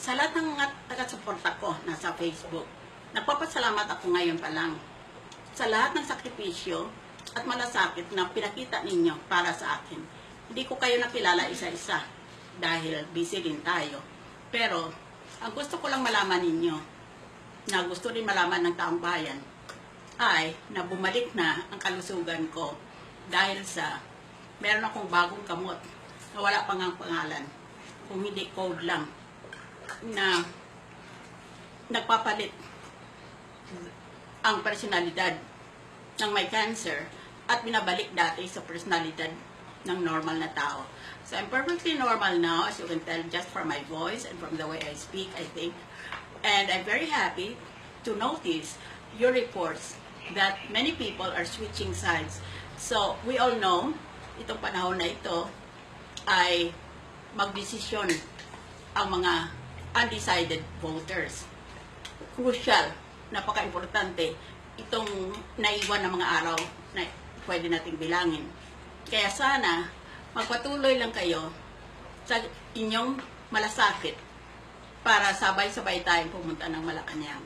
sa lahat ng mga taga-suporta ko na sa Facebook, nagpapasalamat ako ngayon pa lang sa lahat ng sakripisyo at malasakit na pinakita ninyo para sa akin. Hindi ko kayo nakilala isa-isa dahil busy din tayo. Pero, ang gusto ko lang malaman ninyo, na gusto rin malaman ng taong bayan, ay na bumalik na ang kalusugan ko dahil sa meron akong bagong gamot na wala pang ang pangalan. Kung hindi code lang na nagpapalit ang personalidad ng may cancer at binabalik dati sa personalidad ng normal na tao. So I'm perfectly normal now, as you can tell, just from my voice and from the way I speak, I think. And I'm very happy to notice your reports that many people are switching sides. So we all know, itong panahon na ito ay magdesisyon ang mga undecided voters. Crucial, napaka-importante itong naiwan ng mga araw na pwede nating bilangin. Kaya sana, magpatuloy lang kayo sa inyong malasakit para sabay-sabay tayong pumunta ng Malacanang.